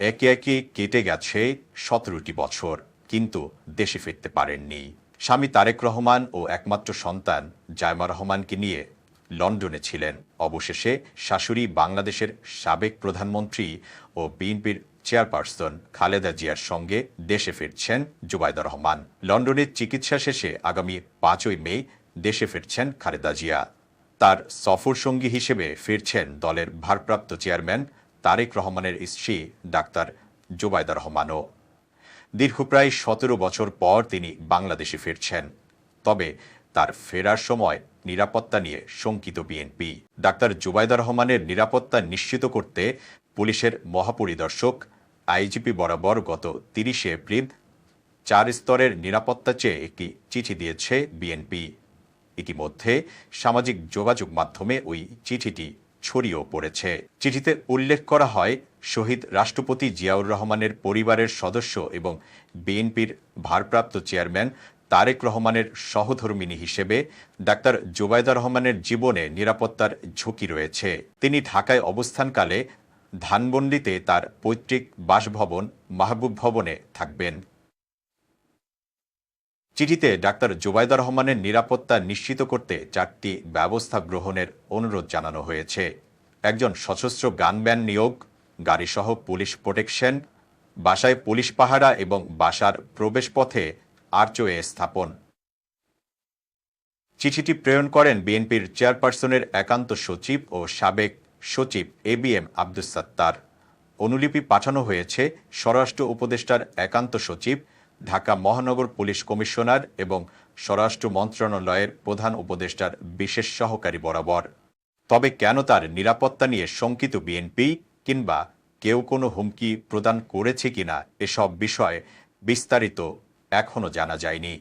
একে একে কেটে গেছে সতেরোটি বছর, কিন্তু দেশে ফিরতে পারেননি। স্বামী তারেক রহমান ও একমাত্র সন্তান জায়মা রহমানকে নিয়ে লন্ডনে ছিলেন। অবশেষে শাশুড়ি বাংলাদেশের সাবেক প্রধানমন্ত্রী ও বিএনপির চেয়ারপারসন খালেদা জিয়ার সঙ্গে দেশে ফিরছেন জুবাইদা রহমান। লন্ডনের চিকিৎসা শেষে আগামী পাঁচই মে দেশে ফিরছেন খালেদা জিয়া। তার সফর সঙ্গী হিসেবে ফিরছেন দলের ভারপ্রাপ্ত চেয়ারম্যান তারেক রহমানের স্ত্রী ডাক্তার জুবাইদা রহমানও। দীর্ঘ প্রায় সতেরো বছর পর তিনি বাংলাদেশে ফিরছেন। তবে তার ফেরার সময় নিরাপত্তা নিয়ে শঙ্কিত বিএনপি। ডাক্তার জুবাইদা রহমানের নিরাপত্তা নিশ্চিত করতে পুলিশের মহাপরিদর্শক আইজিপি বরাবর গত তিরিশে এপ্রিল চার স্তরের নিরাপত্তা চেয়ে একটি চিঠি দিয়েছে বিএনপি। ইতিমধ্যে সামাজিক যোগাযোগ মাধ্যমে ওই চিঠিটি ছড়িয়েও পড়েছে। চিঠিতে উল্লেখ করা হয়, শহীদ রাষ্ট্রপতি জিয়াউর রহমানের পরিবারের সদস্য এবং বিএনপির ভারপ্রাপ্ত চেয়ারম্যান তারেক রহমানের সহধর্মিণী হিসেবে ডাক্তার জুবাইদা রহমানের জীবনে নিরাপত্তার ঝুঁকি রয়েছে। তিনি ঢাকায় অবস্থানকালে ধানমন্ডিতে তার পৈতৃক বাসভবন, মাহবুব ভবনে থাকবেন। চিঠিতে ডাক্তার জুবাইদা রহমানের নিরাপত্তা নিশ্চিত করতে চারটি ব্যবস্থা গ্রহণের অনুরোধ জানানো হয়েছে। একজন সশস্ত্র গানম্যান নিয়োগ, গাড়িসহ পুলিশ প্রোটেকশন, বাসায় পুলিশ পাহারা এবং বাসার প্রবেশপথে আর্চওয়ে স্থাপন। চিঠিটি প্রেরণ করেন বিএনপির চেয়ারপারসনের একান্ত সচিব ও সাবেক সচিব A B M Abdus Sattar. অনুলিপি পাঠানো হয়েছে স্বরাষ্ট্র উপদেষ্টার একান্ত সচিব ঢাকা মহানগর পুলিশ কমিশনার এবং স্বরাষ্ট্র মন্ত্রণালয়ের প্রধান উপদেষ্টার বিশেষ সহকারী বরাবর। তবে কেন তার নিরাপত্তা নিয়ে শঙ্কিত বিএনপি কিংবা কেউ কোনো হুমকি প্রদান করেছে কিনা এসব বিষয়ে বিস্তারিত এখনও জানা যায়নি।